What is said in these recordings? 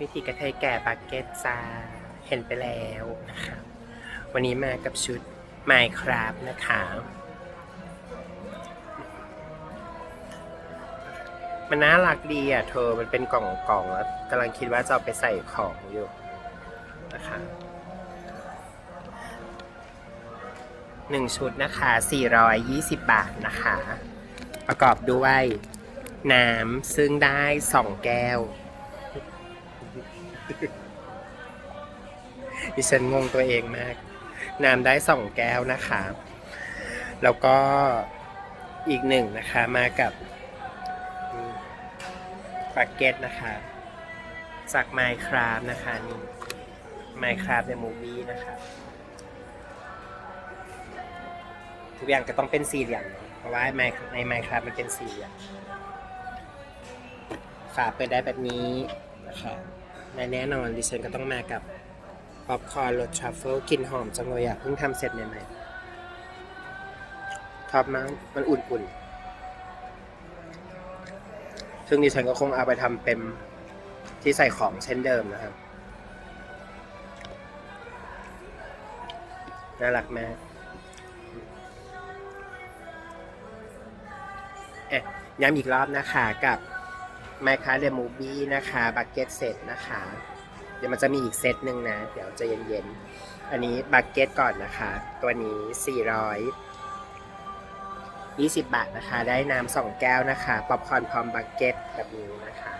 วิธีกระเทยแก่บักเก็ตจ้าเห็นไปแล้วนะคะวันนี้มากับชุด Minecraft นะคะ มันน่ารักดีอะเธอมันเป็นกล่องกล่องๆแล้วกำลังคิดว่าจะเอาไปใส่ของอยู่นะคะหนึ่งชุดนะคะ 420 บาทนะคะ ประกอบด้วยน้ำซึ่งได้สองแก้ว ดิฉันงงตัวเองมาก น้ำได้สองแก้วนะคะ แล้วก็อีกหนึ่งนะคะมากับบักเก็ตนะคะ จาก Minecraft นะคะนี่ Minecraft ในมูฟี่นะคะทุกอย่างก็ต้องเป็นสี่เหลี่ยมเพราะว่าในใน Minecraft มันเป็นสี่เหลี่ยมฝาเปิดได้แบบนี้นะคะ และแน่นอนดิฉันก็ต้องมากับป๊อปคอร์นรสทรัฟเฟิลกลิ่นหอมจังเลยอะเพิ่งทำเสร็จใหม่ๆชอบมากมันอุ่นๆ ซึ่งดิฉันก็คงเอาไปทำเป็นที่ใส่ของเช่นเดิมนะครับ น่ารักมากเอ๊ะย้ำอีกรอบนะคะกับ m i c r a The Movie นะคะบักเก็ตเซตนะคะ เดี๋ยวมันจะมีอีกเซตหนึ่งนะ เดี๋ยวจะเย็นๆ อันนี้บักเก็ตก่อนนะคะ ตัวนี้400 20 บาทนะคะ ได้น้ำสองแก้วนะคะป๊อปคอร์นพร้อมบักเก็ตแบบนี้นะคะ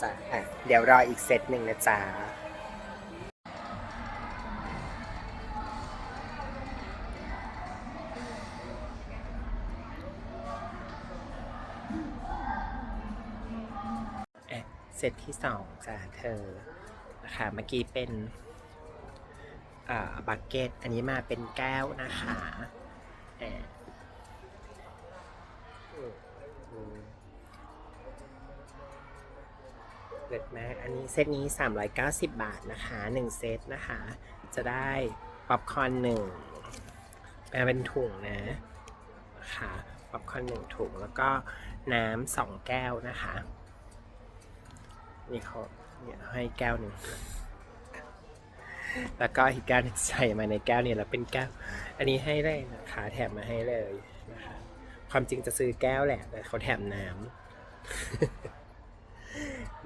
จ้ะอะเดี๋ยวรออีกเซตหนึ่งนะจ๊ะ ซตที่สองจ้ะเธอนะคะเมื่อกี้เป็นอ่าบักเก็ตอันนี้มาเป็นแก้วนะคะเอ๊ะอืมอืมเลิศมากอันนี้เซตนี้ 390 บาทนะคะ 1 เซตนะคะ จะได้ป๊อปคอร์นหนึ่งแปลเป็นถุงนะนะคะป๊อปคอร์นหนึ่งถุง แล้วก็น้ำสองแก้วนะคะ นี่เขาเนี่ยให้แก้วหนึ่งแล้วก็อีกแก้วหนึงใส่มาในแก้วเนี่ยแล้วเป็นแก้ว อันนี้ให้เลยนะคะแถมมาให้เลยนะคะความจริงจะซื้อแก้วแหละแต่เขาแถมน้ำ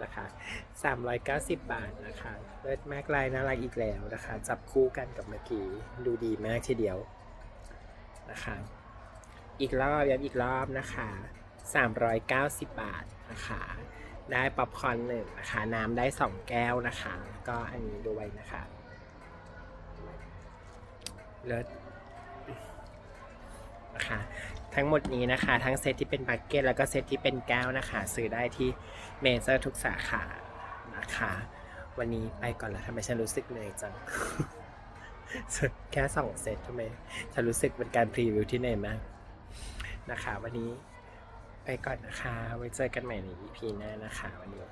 นะคะ390บาทนะคะเลิศมากลายน่ารักอีกแล้วนะคะ จับคู่กันกับเมื่อกี้ดูดีมากทีเดียวนะคะอีกรอบย้ำอีกรอบนะคะ 390 บาทนะคะ ได้ป๊อปคอร์นหนึ่งนะคะ น้ำได้สองแก้วนะคะแล้วก็อันนี้ด้วยนะคะเลิศนะคะทั้งหมดนี้นะคะ ทั้งเซตที่เป็นบักเก็ตแล้วก็เซตที่เป็นแก้วนะคะ ซื้อได้ที่เมเจอร์ทุกสาขานะคะ วันนี้ไปก่อนละทำไมฉันรู้สึกเหนื่อยจังแค่สองเซตทำไมฉันรู้สึกเป็นการพรีวิวที่เหนื่อยมากนะคะ วันนี้ ไปก่อนนะคะ ไว้เจอกันใหม่ใน EP หน้านะคะ วันนี้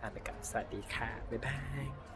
ลาไปก่อนสวัสดีค่ะ บ๊ายบาย